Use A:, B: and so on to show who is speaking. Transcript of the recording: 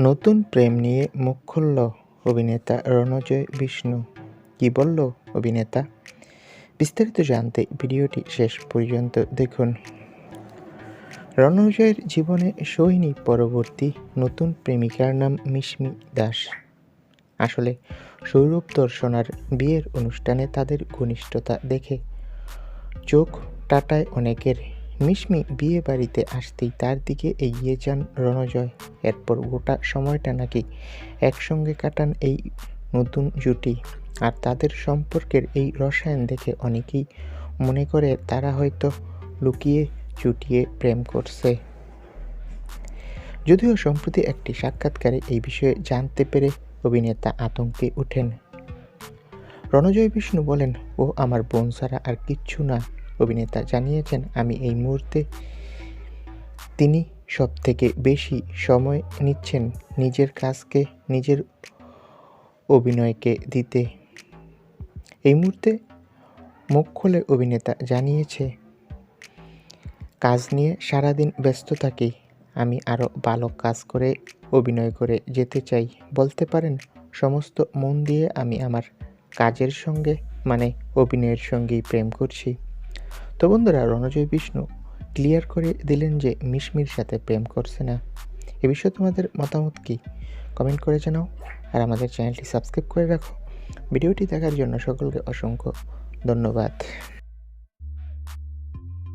A: নতুন প্রেম নিয়ে মুখ খুলল অভিনেতা রণজয় বিষ্ণু। কি বলল অভিনেতা? বিস্তারিত জানতে ভিডিওটি শেষ পর্যন্ত দেখুন। রণজয়ের জীবনে সৈনী পরবর্তী নতুন প্রেমিকার নাম মিশমি দাস। আসলে সৌরভ দর্শনার বিয়ের অনুষ্ঠানে তাদের ঘনিষ্ঠতা দেখে চোখ টাটায় অনেকের। মিশমি বিয়ে বাড়িতে আসতেই তার দিকে এগিয়ে যান রণজয়। এরপর গোটা সময়টা নাকি একসঙ্গে কাটান এই নতুন জুটি। আর তাদের সম্পর্কের এই রসায়ন দেখে অনেকেই মনে করে তারা হয়তো লুকিয়ে চুটিয়ে প্রেম করছে। যদিও সম্প্রতি একটি সাক্ষাৎকারে এই বিষয়ে জানতে পেরে অভিনেতা আতঙ্কে ওঠেন। রণজয় বিষ্ণু বলেন ও আমার বোন ছাড়া আর কিচ্ছু না। অভিনেতা জানিয়েছেন, আমি এই মুহূর্তে তিনি সব থেকে বেশি সময় নিচ্ছেন নিজের কাজকে, নিজের অভিনয়কে দিতে। এই মুহূর্তে মুখ খুলে অভিনেতা জানিয়েছে, কাজ নিয়ে সারাদিন ব্যস্ত থাকি, আমি আরও ভালো কাজ করে, অভিনয় করে যেতে চাই। বলতে পারেন, সমস্ত মন দিয়ে আমি আমার কাজের সঙ্গে মানে অভিনয়ের সঙ্গেই প্রেম করছি। তো বন্ধুরা, রণজয় বিষ্ণু ক্লিয়ার করে দিলেন যে মিশমির সাথে প্রেম করছে না। এ বিষয়ে তোমাদের মতামত কি? কমেন্ট করে জানাও আর আমাদের চ্যানেলটি সাবস্ক্রাইব করে রাখো। ভিডিওটি দেখার জন্য সকলকে অসংখ্য ধন্যবাদ।